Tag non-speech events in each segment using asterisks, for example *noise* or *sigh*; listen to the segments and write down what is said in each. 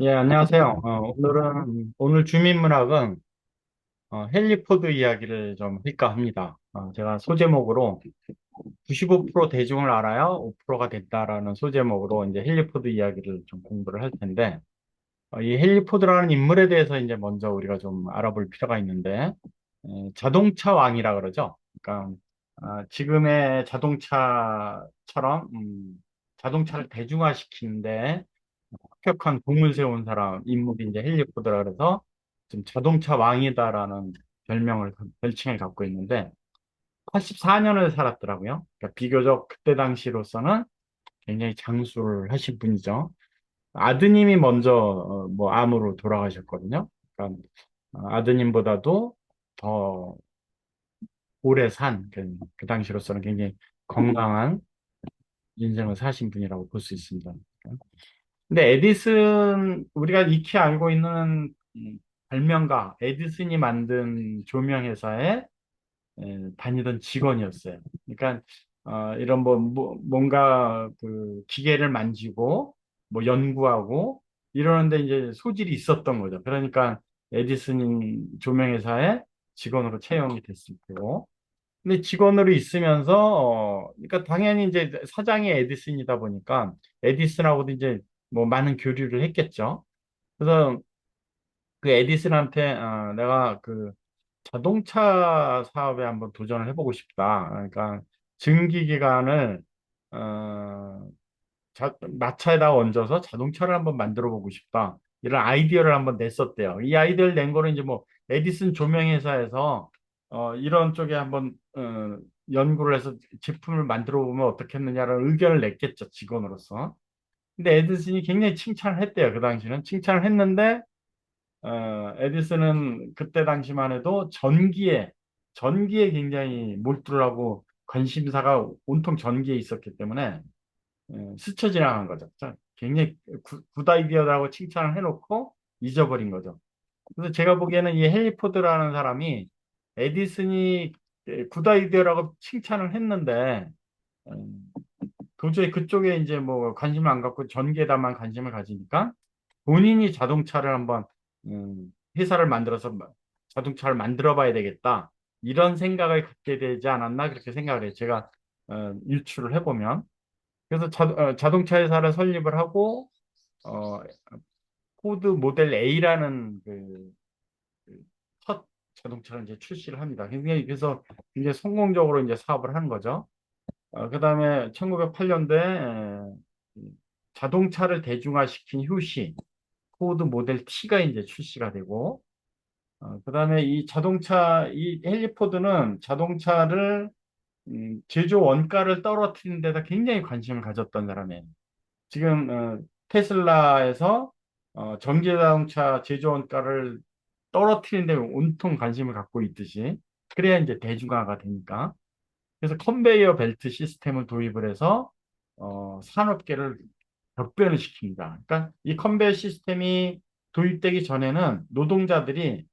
예, 안녕하세요. 어, 오늘은, 오늘 주민문학은 어, 헨리 포드 이야기를 좀 할까 합니다. 어, 제가 소제목으로 95% 대중을 알아야 5%가 됐다라는 소제목으로 이제 헨리 포드 이야기를 좀 공부를 할 텐데, 어, 이 헨리 포드라는 인물에 대해서 이제 먼저 우리가 좀 알아볼 필요가 있는데, 에, 자동차 왕이라 그러죠. 그러니까, 아, 지금의 자동차처럼, 음, 자동차를 대중화시키는데 합격한 공을 세운 사람, 인물이 이제 헨리 포드라 그래서 좀 자동차 왕이다라는 별명을, 별칭을 갖고 있는데, 84년을 살았더라고요. 그러니까 비교적 그때 당시로서는 굉장히 장수를 하신 분이죠. 아드님이 먼저 어, 뭐 암으로 돌아가셨거든요. 그러니까 어, 아드님보다도 더 오래 산, 그, 그 당시로서는 굉장히 건강한 인생을 사신 분이라고 볼 수 있습니다. 근데 에디슨 우리가 익히 알고 있는 음, 발명가 에디슨이 만든 조명 회사에 에, 다니던 직원이었어요. 그러니까 어, 이런 뭐, 뭐 뭔가 그 기계를 만지고 뭐 연구하고 이러는데 이제 소질이 있었던 거죠. 그러니까 에디슨 조명 회사에 직원으로 채용이 됐을 테고. 근데 직원으로 있으면서 어, 그러니까 당연히 이제 사장이 에디슨이다 보니까 에디슨하고도 이제 뭐 많은 교류를 했겠죠. 그래서 그 에디슨한테 어, 내가 그 자동차 사업에 한번 도전을 해보고 싶다. 그러니까 증기 기관을 어, 자, 마차에다 얹어서 자동차를 한번 만들어 보고 싶다. 이런 아이디어를 한번 냈었대요. 이 아이디어를 낸 거는 이제 뭐 에디슨 조명 회사에서 어, 이런 쪽에 한번 어, 연구를 해서 제품을 만들어 보면 어떻겠느냐라는 의견을 냈겠죠, 직원으로서. 근데 에디슨이 굉장히 칭찬을 했대요. 그 당시는 칭찬을 했는데 어, 에디슨은 그때 당시만 해도 전기에 전기에 굉장히 몰두를 하고 관심사가 온통 전기에 있었기 때문에 어, 스쳐 지나간 거죠. 자, 굉장히 구, 굿 아이디어라고 칭찬을 해놓고 잊어버린 거죠. 그래서 제가 보기에는 이 헨리 포드라는 사람이 에디슨이 굿 아이디어라고 칭찬을 했는데 음, 도저히 그쪽에 이제 뭐 관심을 안 갖고 전기에다만 관심을 가지니까 본인이 자동차를 한번 음, 회사를 만들어서 마- 자동차를 만들어 봐야 되겠다. 이런 생각을 갖게 되지 않았나 그렇게 생각을 해요. 제가 어, 유추를 해보면. 그래서 자, 어, 자동차 회사를 설립을 하고 어, 포드 모델 A라는 그, 그첫 자동차를 이제 출시를 합니다. 굉장히 그래서 굉장히 성공적으로 이제 사업을 한 거죠. 어, 그 다음에 1908년도에 자동차를 대중화시킨 효시 포드 모델 T가 이제 출시가 되고 어, 그 다음에 이 자동차 이 헨리 포드는 자동차를 음, 제조 원가를 떨어뜨리는 데다 굉장히 관심을 가졌던 사람이에요. 지금 어, 테슬라에서 어, 전기 자동차 제조 원가를 떨어뜨리는 데 온통 관심을 갖고 있듯이 그래야 이제 대중화가 되니까 그래서 컨베이어 벨트 시스템을 도입을 해서 어, 산업계를 격변을 시킵니다. 그러니까 이 컨베이어 시스템이 도입되기 전에는 노동자들이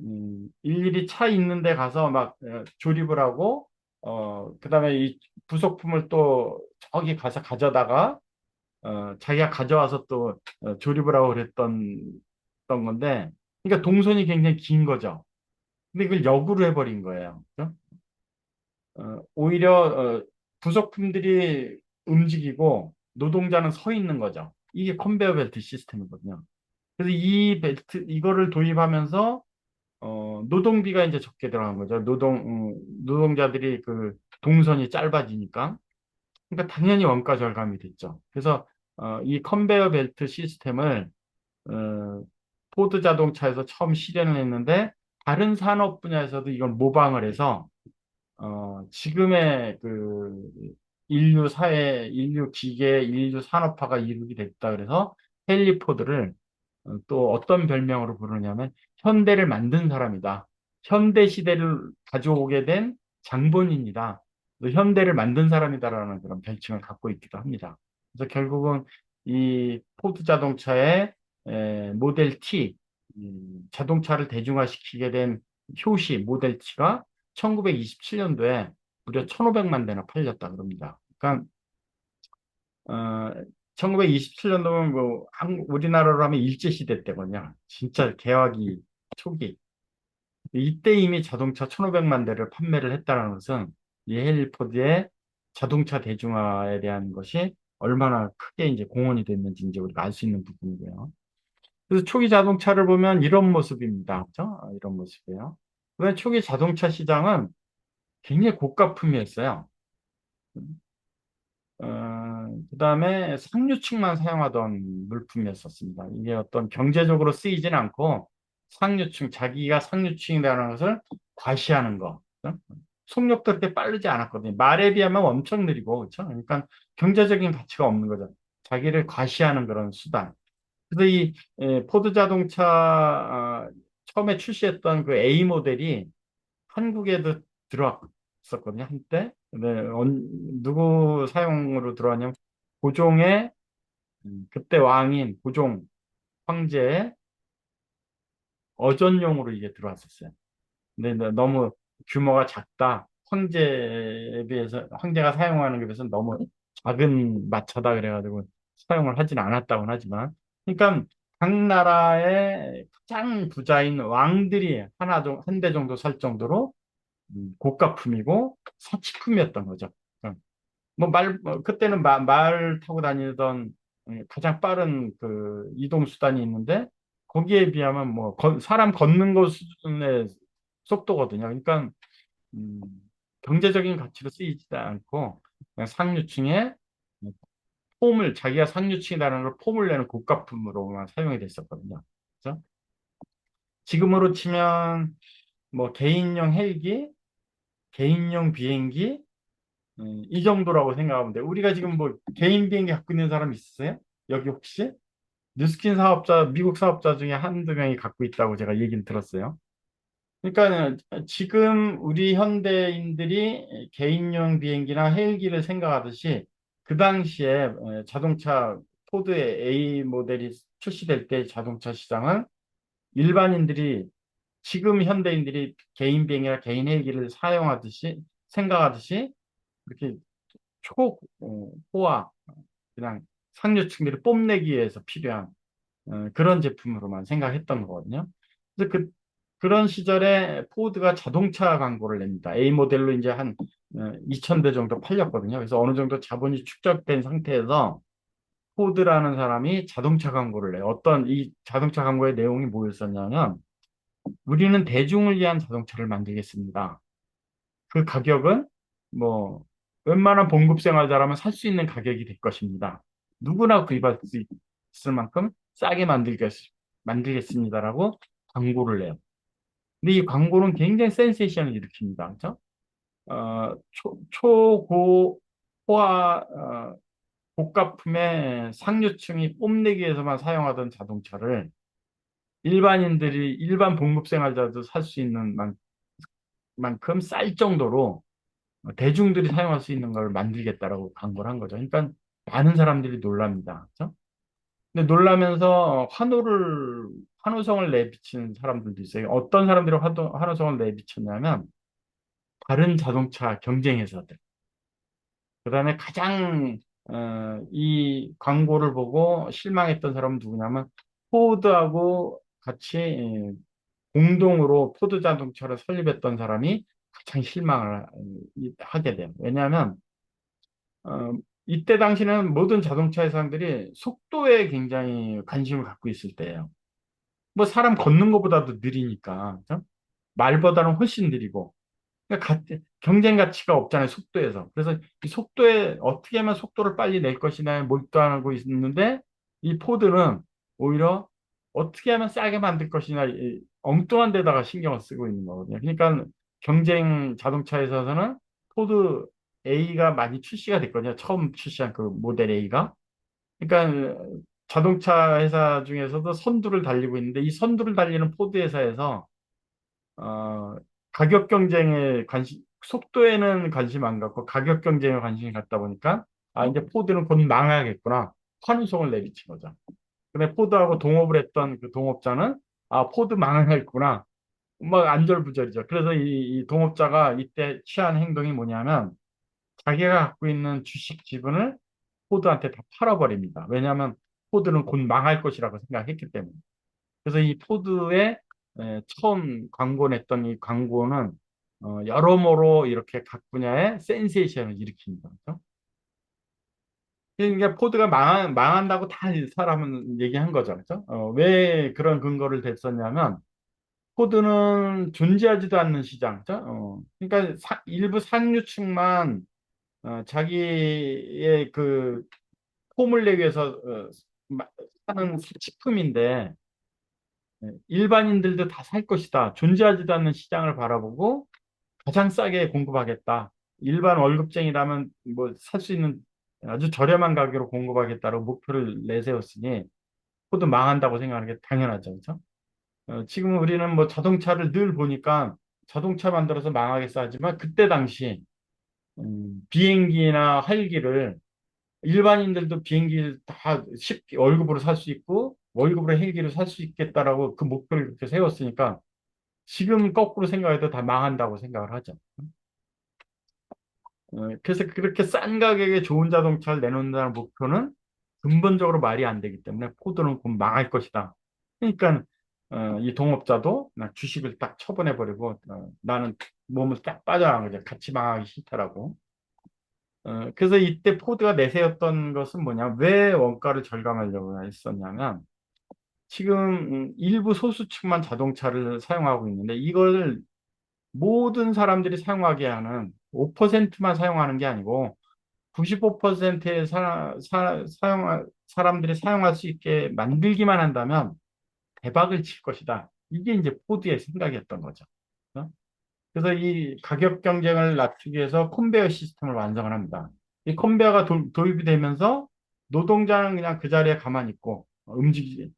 음, 일일이 차 있는 데 가서 막 어, 조립을 하고 어, 그다음에 이 부속품을 또 저기 가서 가져다가 어, 자기가 가져와서 또 어, 조립을 하고 그랬던 던 건데 그러니까 동선이 굉장히 긴 거죠. 근데 그걸 역으로 해버린 거예요. 그죠? 어, 오히려 어, 부속품들이 움직이고 노동자는 서 있는 거죠. 이게 컨베이어 벨트 시스템이거든요. 그래서 이 벨트 이거를 도입하면서 어, 노동비가 이제 적게 들어간 거죠. 노동 음, 노동자들이 그 동선이 짧아지니까 그러니까 당연히 원가 절감이 됐죠. 그래서 어, 이 컨베이어 벨트 시스템을 어, 포드 자동차에서 처음 실현을 했는데 다른 산업 분야에서도 이걸 모방을 해서 어, 지금의 그 인류 사회, 인류 기계, 인류 산업화가 이루게 됐다 그래서 헨리 포드를 어, 또 어떤 별명으로 부르냐면 현대를 만든 사람이다. 현대 시대를 가져오게 된 장본인이다. 또 현대를 만든 사람이다라는 그런 별칭을 갖고 있기도 합니다. 그래서 결국은 이 포드 자동차의 에, 모델 T, 음, 자동차를 대중화시키게 된 효시 모델 T가 1927년도에 무려 1,500만 대나 팔렸다 그럽니다. 그러니까 어, 1927년도면 뭐 한- 우리나라로 하면 일제 시대 때거든요. 진짜 개화기 초기. 이때 이미 자동차 1,500만 대를 판매를 했다는 것은 이 헨리 포드의 자동차 대중화에 대한 것이 얼마나 크게 이제 공헌이 됐는지 이제 우리가 알 수 있는 부분이고요. 그래서 초기 자동차를 보면 이런 모습입니다. 그죠? 이런 모습이에요. 그다음에 초기 자동차 시장은 굉장히 고가품이었어요. 어, 그 다음에 상류층만 사용하던 물품이었었습니다. 이게 어떤 경제적으로 쓰이진 않고 상류층, 자기가 상류층이라는 것을 과시하는 거. 어? 속력도 그렇게 빠르지 않았거든요. 말에 비하면 엄청 느리고, 그렇죠? 그러니까 경제적인 가치가 없는 거죠. 자기를 과시하는 그런 수단. 그래서 이 에, 포드 자동차 아, 처음에 출시했던 그 A 모델이 한국에도 들어왔었거든요, 한때. 네, 언- 누구 사용으로 들어왔냐면, 고종의, 음, 그때 왕인 고종 황제의 어전용으로 이게 들어왔었어요. 근데 너- 너무 규모가 작다. 황제에 비해서, 황제가 사용하는 것에 비해서 너무 작은 마차다 그래가지고 사용을 하진 않았다고는 하지만. 그러니까 각 나라의 가장 부자인 왕들이 하나, 한 대 정도 살 정도로 음, 고가품이고 사치품이었던 거죠. 어. 뭐 말, 뭐 그때는 마- 말 타고 다니던 음, 가장 빠른 그 이동 수단이 있는데 거기에 비하면 뭐 건- 사람 걷는 것 수준의 속도거든요. 그러니까 음, 경제적인 가치로 쓰이지도 않고 상류층의 폼을 자기가 상류층이라는 걸 폼을 내는 고가품으로만 사용이 됐었거든요. 그래서 지금으로 치면 뭐 개인용 헬기, 개인용 비행기 음, 이 정도라고 생각하면 돼요. 우리가 지금 뭐 개인 비행기 갖고 있는 사람 있으세요? 여기 혹시? 뉴스킨 사업자, 미국 사업자 중에 한두 명이 갖고 있다고 제가 얘기를 들었어요. 그러니까 지금 우리 현대인들이 개인용 비행기나 헬기를 생각하듯이 그 당시에 어, 자동차 포드의 A 모델이 출시될 때 자동차 시장은 일반인들이 지금 현대인들이 개인 비행이나 개인 헬기를 사용하듯이 생각하듯이 그렇게 초호화 그냥 상류층들이 뽐내기 위해서 필요한 어, 그런 제품으로만 생각했던 거거든요. 그래서 그 그런 시절에 포드가 자동차 광고를 냅니다. A 모델로 이제 한 2,000대 정도 팔렸거든요. 그래서 어느 정도 자본이 축적된 상태에서 포드라는 사람이 자동차 광고를 내요. 어떤 이 자동차 광고의 내용이 뭐였었냐면 우리는 대중을 위한 자동차를 만들겠습니다. 그 가격은 뭐 웬만한 봉급 생활자라면 살 수 있는 가격이 될 것입니다. 누구나 구입할 수 있을 만큼 싸게 만들겠, 만들겠습니다라고 광고를 내요. 근데 이 광고는 굉장히 센세이션을 일으킵니다. 그죠? 어, 초, 초고, 호화, 어, 고가품의 상류층이 뽐내기 위해서만 사용하던 자동차를 일반인들이, 일반 봉급 생활자도 살 수 있는 만, 만큼 쌀 정도로 대중들이 사용할 수 있는 걸 만들겠다라고 광고를 한 거죠. 그러니까 많은 사람들이 놀랍니다. 그죠? 근데 놀라면서 환호를, 환호성을 내비치는 사람들도 있어요. 어떤 사람들이 환호, 환호성을 내비쳤냐면, 다른 자동차 경쟁 회사들. 그 다음에 가장, 어, 이 광고를 보고 실망했던 사람은 누구냐면, 포드하고 같이 예, 공동으로 포드 자동차를 설립했던 사람이 가장 실망을 하게 돼요. 왜냐하면, 어, 이때 당시는 모든 자동차 회사들이 속도에 굉장히 관심을 갖고 있을 때예요. 뭐 사람 걷는 것보다도 느리니까 그죠? 말보다는 훨씬 느리고. 그러니까 가- 경쟁 가치가 없잖아요 속도에서. 그래서 이 속도에 어떻게 하면 속도를 빨리 낼 것이냐 몰두하고 있는데 이 포드는 오히려 어떻게 하면 싸게 만들 것이냐 이 엉뚱한 데다가 신경을 쓰고 있는 거거든요. 그러니까 경쟁 자동차 회사에서는 포드 A가 많이 출시가 됐거든요. 처음 출시한 그 모델 A가. 그러니까 자동차 회사 중에서도 선두를 달리고 있는데 이 선두를 달리는 포드 회사에서 어, 가격 경쟁에 관심, 속도에는 관심 안 갖고 가격 경쟁에 관심이 갖다 보니까 아 이제 포드는 곧 망하겠구나 환호성을 내비친 거죠. 근데 포드하고 동업을 했던 그 동업자는 아 포드 망하겠구나 막 안절부절이죠. 그래서 이, 이 동업자가 이때 취한 행동이 뭐냐면 자기가 갖고 있는 주식 지분을 포드한테 다 팔아버립니다. 왜냐하면 포드는 곧 망할 것이라고 생각했기 때문에. 그래서 이 포드의 에, 처음 광고 냈던 이 광고는 어, 여러모로 이렇게 각 분야의 센세이션을 일으킵니다. 그렇죠? 그러니까 포드가 망한, 망한다고 다 사람은 얘기한 거죠. 그렇죠? 어, 왜 그런 근거를 댔었냐면 포드는 존재하지도 않는 시장. 그렇죠? 어, 그러니까 사- 일부 상류층만 어, 자기의 그 폼을 내기 위해서 하는 식품인데 예, 일반인들도 다 살 것이다. 존재하지도 않는 시장을 바라보고 가장 싸게 공급하겠다. 일반 월급쟁이라면 뭐 살 수 있는 아주 저렴한 가격으로 공급하겠다고 목표를 내세웠으니 모두 망한다고 생각하는 게 당연하죠. 그렇죠? 어, 지금 우리는 뭐 자동차를 늘 보니까 자동차 만들어서 망하겠어 하지만 그때 당시 음, 비행기나 헬기를 일반인들도 비행기 다 쉽게 월급으로 살 수 있고 월급으로 헬기를 살 수 있겠다라고 그 목표를 그렇게 세웠으니까 지금 거꾸로 생각해도 다 망한다고 생각을 하죠. 어, 그래서 그렇게 싼 가격에 좋은 자동차를 내놓는다는 목표는 근본적으로 말이 안 되기 때문에 포드는 곧 망할 것이다. 그러니까 어, 이 동업자도 주식을 딱 처분해버리고 어, 나는 몸을 딱 빠져나간 거죠. 같이 망하기 싫다라고. 어, 그래서 이때 포드가 내세웠던 것은 뭐냐? 왜 원가를 절감하려고 했었냐면 지금 음, 일부 소수층만 자동차를 사용하고 있는데 이걸 모든 사람들이 사용하게 하는 5%만 사용하는 게 아니고 95%의 사, 사, 사용, 사람들이 사용할 수 있게 만들기만 한다면 대박을 칠 것이다. 이게 이제 포드의 생각이었던 거죠. 어? 그래서 이 가격 경쟁을 낮추기 위해서 컨베이어 시스템을 완성을 합니다. 이 컨베이어가 도, 도입이 되면서 노동자는 그냥 그 자리에 가만히 있고 움직이지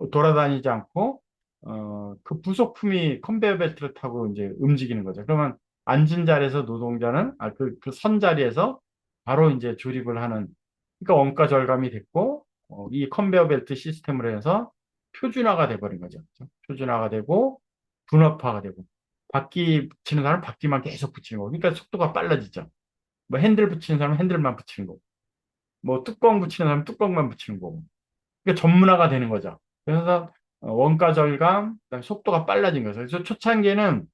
어, 돌아다니지 않고 어, 그 부속품이 컨베이어 벨트를 타고 이제 움직이는 거죠. 그러면 앉은 자리에서 노동자는 아, 그, 그 선 자리에서 바로 이제 조립을 하는 그러니까 원가 절감이 됐고 어, 이 컨베이어 벨트 시스템으로 해서 표준화가 돼버린 거죠. 표준화가 되고 분업화가 되고 바퀴 붙이는 사람은 바퀴만 계속 붙이는 거고 그러니까 속도가 빨라지죠. 뭐 핸들 붙이는 사람은 핸들만 붙이는 거고 뭐 뚜껑 붙이는 사람은 뚜껑만 붙이는 거고 그러니까 전문화가 되는 거죠. 그래서 어, 원가 절감, 그다음에 속도가 빨라진 거죠. 그래서 초창기에는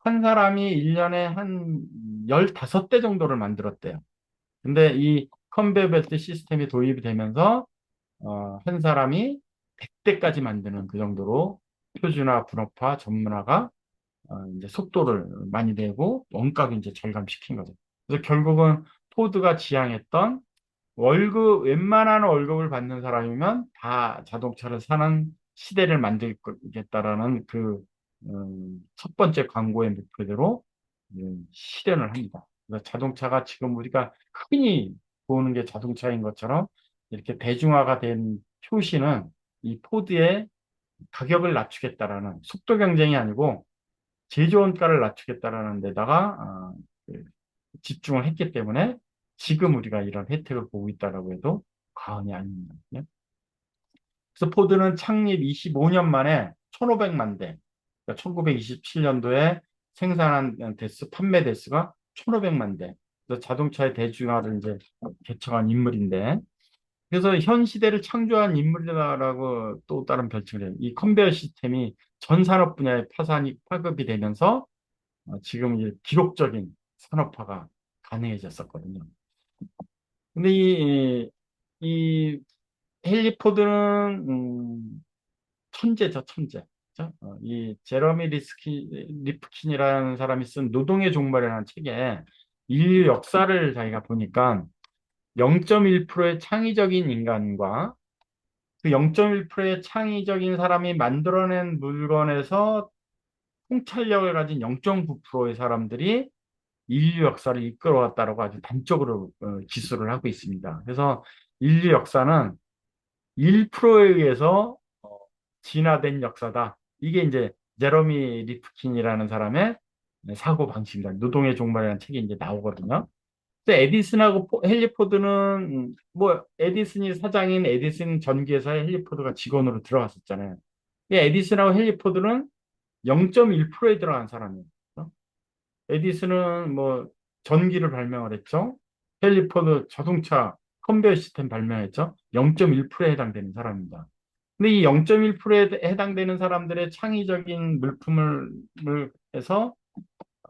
한 사람이 1년에 한 15대 정도를 만들었대요. 근데 이 컨베이어 벨트 시스템이 도입이 되면서 어, 한 사람이 100대까지 만드는 그 정도로 표준화, 분업화, 전문화가 어, 이제 속도를 많이 내고 원가를 이제 절감시킨 거죠. 그래서 결국은 포드가 지향했던 월급, 웬만한 월급을 받는 사람이면 다 자동차를 사는 시대를 만들겠다라는 그, 음, 첫 번째 광고의 목표대로 음, 실현을 합니다. 그래서 자동차가 지금 우리가 흔히 보는 게 자동차인 것처럼 이렇게 대중화가 된 표시는 이 포드의 가격을 낮추겠다라는 속도 경쟁이 아니고 제조원가를 낮추겠다라는 데다가 아, 그 집중을 했기 때문에 지금 우리가 이런 혜택을 보고 있다라고 해도 과언이 아닙니다. 예? 그래서 포드는 창립 25년 만에 1,500만 대, 그러니까 1927년도에 생산한 대수, 판매 대수가 1,500만 대. 그래서 자동차의 대중화를 이제 개척한 인물인데, 그래서 현 시대를 창조한 인물이라고 또 다른 별칭을 해요. 이 컨베이어 시스템이 전 산업 분야에 파산이 파급이 되면서 어, 지금 이제 기록적인 산업화가 가능해졌었거든요. 근데 이, 이 헨리 포드는 음, 천재죠, 천재. 그죠? 어, 이 제러미 리스키, 리프킨이라는 사람이 쓴 노동의 종말이라는 책에 인류 역사를 자기가 보니까 0.1%의 창의적인 인간과 그 0.1%의 창의적인 사람이 만들어낸 물건에서 통찰력을 가진 0.9%의 사람들이 인류 역사를 이끌어왔다라고 아주 단적으로 어, 기술을 하고 있습니다. 그래서 인류 역사는 1%에 의해서 어, 진화된 역사다. 이게 이제 제러미 리프킨이라는 사람의 사고 방식입니다. 노동의 종말이라는 책이 이제 나오거든요. 에디슨하고 포- 헨리 포드는 음, 뭐 에디슨이 사장인 에디슨 전기회사에 헨리 포드가 직원으로 들어갔었잖아요. 이 에디슨하고 헨리 포드는 0.1%에 들어간 사람이에요. 어? 에디슨은 뭐 전기를 발명을 했죠. 헨리 포드 자동차 컨베이어 시스템 발명했죠. 0.1%에 해당되는 사람입니다. 근데 이 0.1%에 해당되는 사람들의 창의적인 물품을 을 해서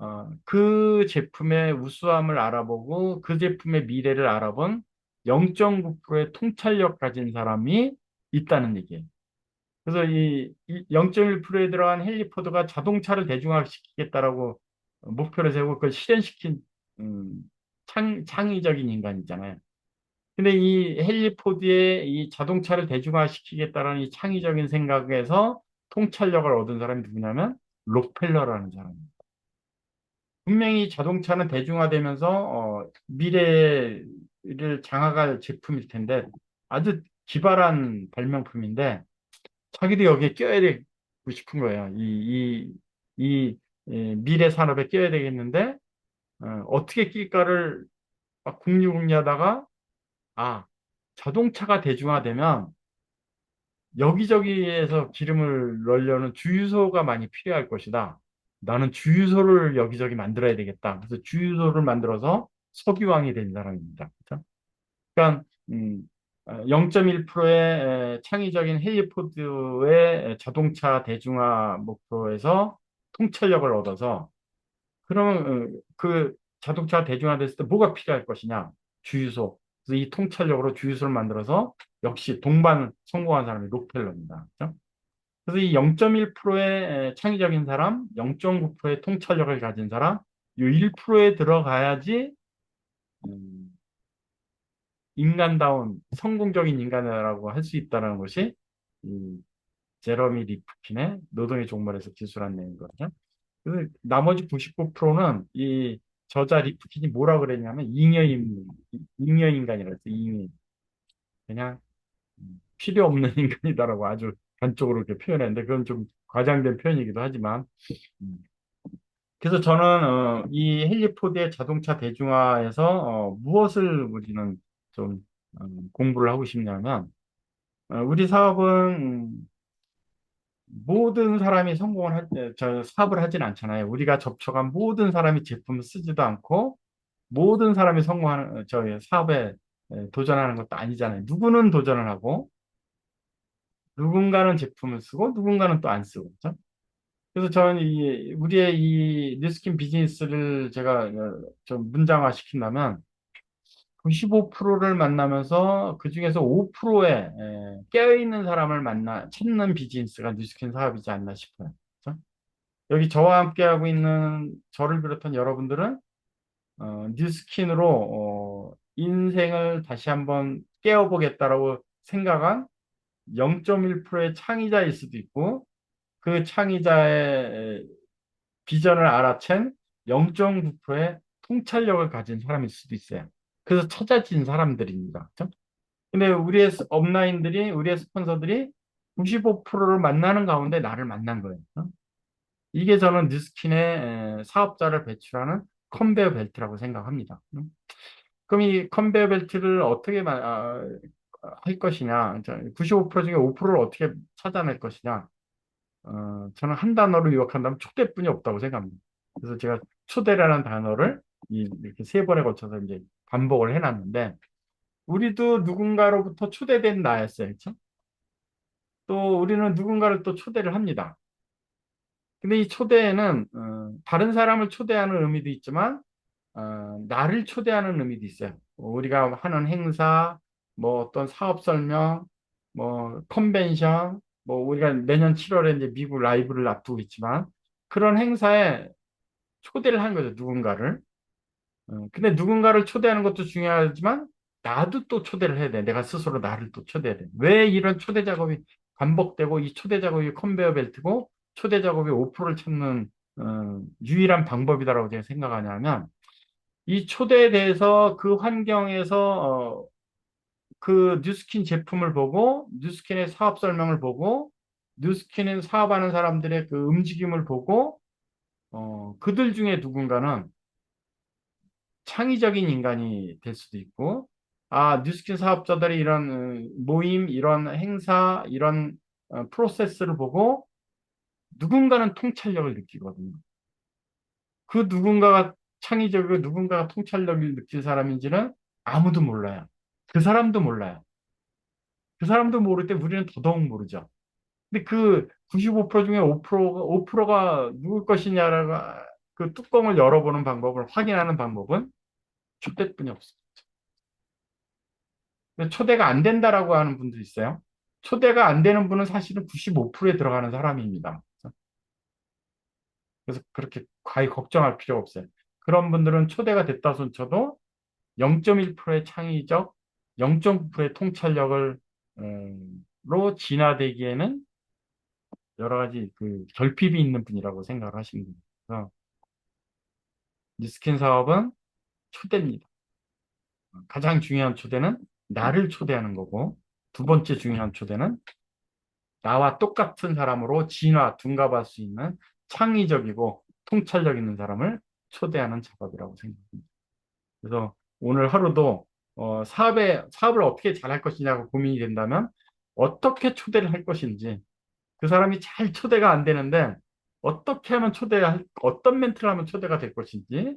어, 그 제품의 우수함을 알아보고 그 제품의 미래를 알아본 0.9%의 통찰력 가진 사람이 있다는 얘기예요. 그래서 이, 이 0.1%에 들어간 헨리포드가 자동차를 대중화시키겠다라고 목표를 세우고 그걸 실현시킨 음, 창, 창의적인 인간이잖아요. 근데 이 헨리 포드의 이 자동차를 대중화시키겠다는 이 창의적인 생각에서 통찰력을 얻은 사람이 누구냐면 록펠러라는 사람입니다. 분명히 자동차는 대중화되면서 어, 미래를 장악할 제품일 텐데 아주 기발한 발명품인데 자기도 여기에 껴야 되고 싶은 거예요. 이, 이, 이, 이 미래 산업에 껴야 되겠는데 어, 떻게 낄까를 막 궁리궁리하다가 아 자동차가 대중화되면 여기저기에서 기름을 넣으려는 주유소가 많이 필요할 것이다. 나는 주유소를 여기저기 만들어야 되겠다. 그래서 주유소를 만들어서 석유왕이 된 사람입니다. 그렇죠? 그러니까 음, 0.1%의 창의적인 헨리포드의 자동차 대중화 목표에서 통찰력을 얻어서 그러면 어, 그 자동차 대중화 됐을 때 뭐가 필요할 것이냐? 주유소. 그래서 이 통찰력으로 주유소를 만들어서 역시 동반 성공한 사람이 록펠러입니다. 그렇죠? 그래서 이 0.1%의 창의적인 사람, 0.9%의 통찰력을 가진 사람, 이 1%에 들어가야지 음, 인간다운 성공적인 인간이라고 할 수 있다는 것이 이 제러미 리프킨의 노동의 종말에서 기술한 내용이거든요. 그래서 나머지 99%는 이 저자 리프킨이 뭐라 그랬냐면 잉여인 잉여 인간이라 했어 잉여 그냥 필요 없는 *laughs* 인간이다라고 아주 단적으로 이렇게 표현했는데 그건 좀 과장된 표현이기도 하지만 음. 그래서 저는 어, 이 헨리 포드의 자동차 대중화에서 어, 무엇을 우리는 좀 어, 공부를 하고 싶냐면 어, 우리 사업은 모든 사람이 성공을 할 때, 저 사업을 하진 않잖아요. 우리가 접촉한 모든 사람이 제품을 쓰지도 않고 모든 사람이 성공하는 저 사업에 도전하는 것도 아니잖아요. 누구는 도전을 하고 누군가는 제품을 쓰고 누군가는 또 안 쓰고 그렇죠? 그래서 저는 이 우리의 이 뉴스킨 비즈니스를 제가 어, 좀 문장화 시킨다면 95%를 만나면서 그 중에서 5%의 깨어있는 사람을 만나 찾는 비즈니스가 뉴스킨 사업이지 않나 싶어요. 그렇죠? 여기 저와 함께 하고 있는 저를 비롯한 여러분들은 어, 뉴스킨으로 어, 인생을 다시 한번 깨워보겠다라고 생각한 0.1%의 창의자일 수도 있고 그 창의자의 비전을 알아챈 0.9%의 통찰력을 가진 사람일 수도 있어요. 그래서 찾아진 사람들입니다. 그렇죠? 근데 우리의 업라인들이 우리의 스폰서들이 95%를 만나는 가운데 나를 만난 거예요. 그렇죠? 이게 저는 뉴스킨의 사업자를 배출하는 컨베어 벨트라고 생각합니다. 그럼 이 컨베어 벨트를 어떻게 아, 할 것이냐, 95% 중에 5%를 어떻게 찾아낼 것이냐, 어, 저는 한 단어로 요약한다면 초대뿐이 없다고 생각합니다. 그래서 제가 초대라는 단어를 이렇게 세 번에 걸쳐서 이제 반복을 해놨는데, 우리도 누군가로부터 초대된 나였어요. 그렇죠? 또 우리는 누군가를 또 초대를 합니다. 근데 이 초대에는 어, 다른 사람을 초대하는 의미도 있지만 어, 나를 초대하는 의미도 있어요. 우리가 하는 행사, 뭐 어떤 사업 설명, 뭐 컨벤션, 뭐 우리가 내년 7월에 이제 미국 라이브를 앞두고 있지만 그런 행사에 초대를 한 거죠 누군가를. 어, 근데 누군가를 초대하는 것도 중요하지만 나도 또 초대를 해야 돼. 내가 스스로 나를 또 초대해야 돼. 왜 이런 초대 작업이 반복되고 이 초대 작업이 컨베어 벨트고 초대 작업이 5%를 찾는 어, 유일한 방법이다라고 제가 생각하냐면 이 초대에 대해서 그 환경에서 어, 그 뉴스킨 제품을 보고 뉴스킨의 사업 설명을 보고 뉴스킨은 사업하는 사람들의 그 움직임을 보고 어, 그들 중에 누군가는 창의적인 인간이 될 수도 있고 아 뉴스킨 사업자들이 이런 어, 모임 이런 행사 이런 어, 프로세스를 보고 누군가는 통찰력을 느끼거든요. 그 누군가가 창의적이고 누군가가 통찰력을 느낄 사람인지는 아무도 몰라요. 그 사람도 몰라요. 그 사람도 모를 때 우리는 더더욱 모르죠. 근데 그 95% 중에 5%가, 5%가 누굴 것이냐가 그 뚜껑을 열어보는 방법을 확인하는 방법은 초대뿐이. 근데 초대가 안 된다라고 하는 분도 있어요. 초대가 안 되는 분은 사실은 95%에 들어가는 사람입니다. 그래서 그렇게 과히 걱정할 필요가 없어요. 그런 분들은 초대가 됐다 손 쳐도 0.1%의 창의적, 0.9%의 통찰력을 음, 로 진화되기에는 여러 가지 그 결핍이 있는 분이라고 생각을 하시면 됩니다. 그래서 리스킨 사업은 초대입니다. 가장 중요한 초대는 나를 초대하는 거고 두 번째 중요한 초대는 나와 똑같은 사람으로 진화, 둔갑할 수 있는 창의적이고 통찰력 있는 사람을 초대하는 작업이라고 생각합니다. 그래서 오늘 하루도 어, 사업에, 사업을 어떻게 잘할 것이냐고 고민이 된다면 어떻게 초대를 할 것인지 그 사람이 잘 초대가 안 되는데 어떻게 하면 초대할 어떤 멘트를 하면 초대가 될 것인지